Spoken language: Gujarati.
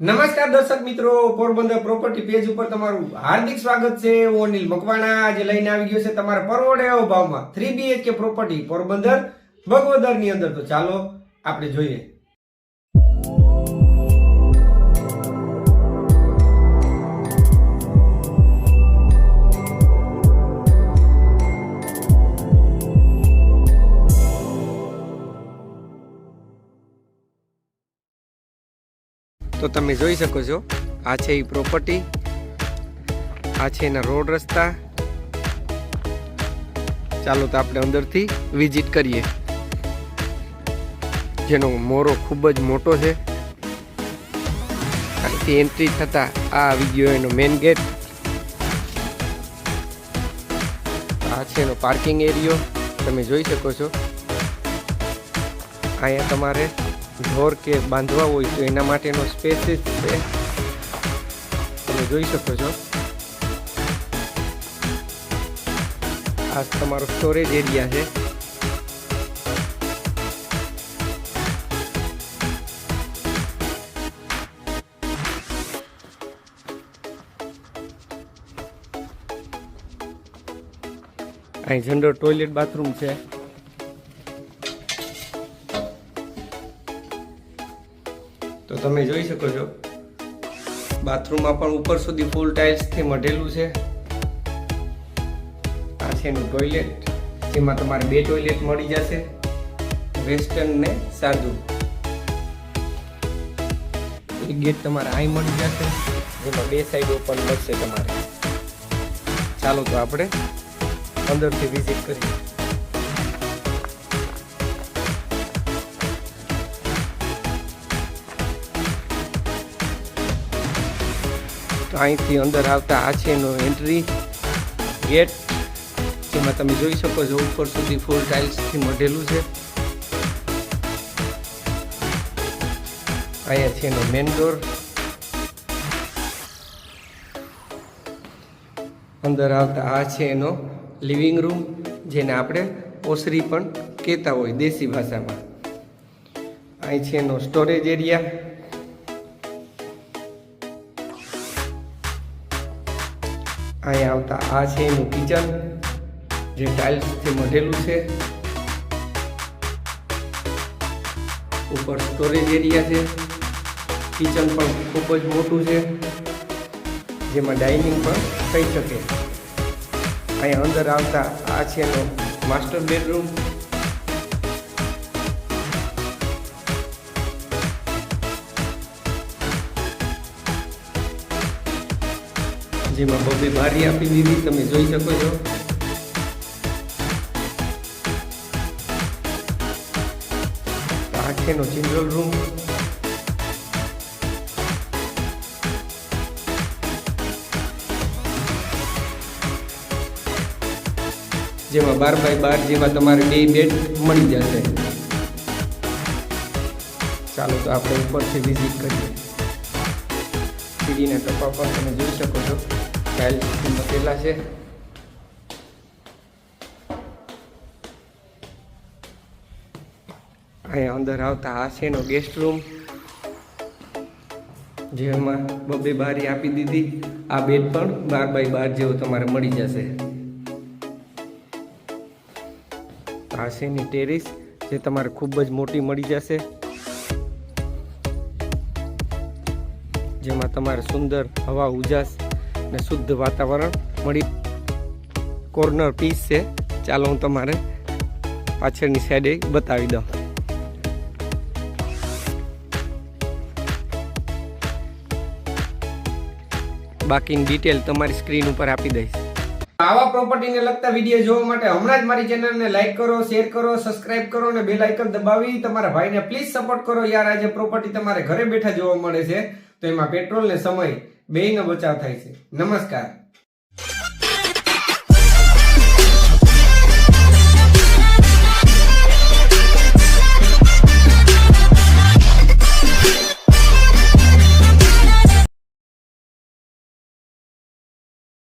નમસ્કાર દર્શક મિત્રો, પોરબંદર પ્રોપર્ટી પેજ ઉપર તમારું હાર્દિક સ્વાગત છે. હું અનિલ મકવાણા, આજે લઈને આવી ગયો છે તમારા પરવડે ભાવમાં થ્રી બીએચકે પ્રોપર્ટી પોરબંદર ભગવદરની અંદર. તો ચાલો, આપણે જોઈએ. તો તમે જોઈ શકો છો, આ છે એ પ્રોપર્ટી આ છે એના રોડ રસ્તા. ચાલો તો આપણે અંદરથી વિઝિટ કરીએ. જેનો મોરો ખૂબ જ મોટો છે. અહીંથી એન્ટ્રી થતા આ આવી ગયો એનો મેઇન ગેટ આ છે એનો પાર્કિંગ એરિયો તમે જોઈ શકો છો. અહીંયા તમારે ઢોર કે બાંધવા હોય તો એના માટેનો સ્પેસીસ છે. તમે જોઈ શકો છો. આ તમારો સ્ટોરેજ એરિયા છે. અહીં જનરલ ટોયલેટ બાથરૂમ છે. તમે જોઈ શકો છો. બાથરૂમમાં પણ ઉપર સુધી ફૂલ ટાઇલ્સથી મઢેલું છે. આ છે એનું ટોયલેટ. જેમાં તમારે બે ટોયલેટ મળી જશે. વેસ્ટર્ન ને સાદું. એક ગેટ તમારે અહીં મળી જશે. જેમાં બે સાઈડ ઓપન મળશે તમારે. ચાલો તો આપણે અંદરથી વિઝિટ કરીએ. અહીંથી અંદર આવતા આ છે એનો એન્ટ્રી ગેટ જેમાં તમે જોઈ શકો છો ઉપર સુધી ફૂલ ટાઇલ્સથી મઢેલું છે. અહીંયા છે એનો મેન ડોર અંદર આવતા આ છે એનો લિવિંગ રૂમ જેને આપણે ઓસરી પણ કહેતા હોય દેશી ભાષામાં. અહીં છે એનો સ્ટોરેજ એરિયા અહીંયા આવતા આ છે એનું કિચન, જે ટાઇલ્સથી મઢેલું છે. ઉપર સ્ટોરેજ એરિયા છે. કિચન પણ ખૂબ જ મોટું છે, જેમાં ડાઇનિંગ પણ થઈ શકે. અહીંયા અંદર આવતા આ છે એનો માસ્ટર બેડરૂમ જેમાં બબે બારી આપી દીધી. તમે જોઈ શકો છો. આ છે રૂમ જેમાં બાર બાય બાર જેમાં તમારે બે બેડ મળી જશે. ચાલો તો આપણે ઉપરથી વિઝિટ કરીએ. સીડીના ટપ્પા પર તમે જોઈ શકો છો. ટાઇલ્સથી મૂકેલા છે અહીંયા અંદર આવતા આ ગેસ્ટ રૂમ જેમાં બબે બારી આપી દીધી. આ બેડ પણ બાર બાય બાર જેવો તમારે મળી જશે. આ છે જે તમારે ખૂબ જ મોટી મળી જશે. જેમાં તમારે સુંદર હવા ઉજાસ ને શુદ્ધ વાતાવરણ મળી. કોર્નર પીસ છે. ચાલો હું તમારે પાછળની સાઈડે બતાવી દઉં. બાકીની ડિટેલ તમારી સ્ક્રીન ઉપર આપી દઈશ. આવા પ્રોપર્ટીને લગતા વીડિયો જોવા માટે હમણાં જ મારી ચેનલને લાઈક કરો શેર કરો સબસ્ક્રાઇબ કરો અને બેલ આઇકન દબાવી. તમારા ભાઈને પ્લીઝ સપોર્ટ કરો. યાર, આજે પ્રોપર્ટી તમારે ઘરે બેઠા જોવા મળે છે. તો એમાં પેટ્રોલ ને સમય બેયનો બચાવ થાય છે. નમસ્કાર.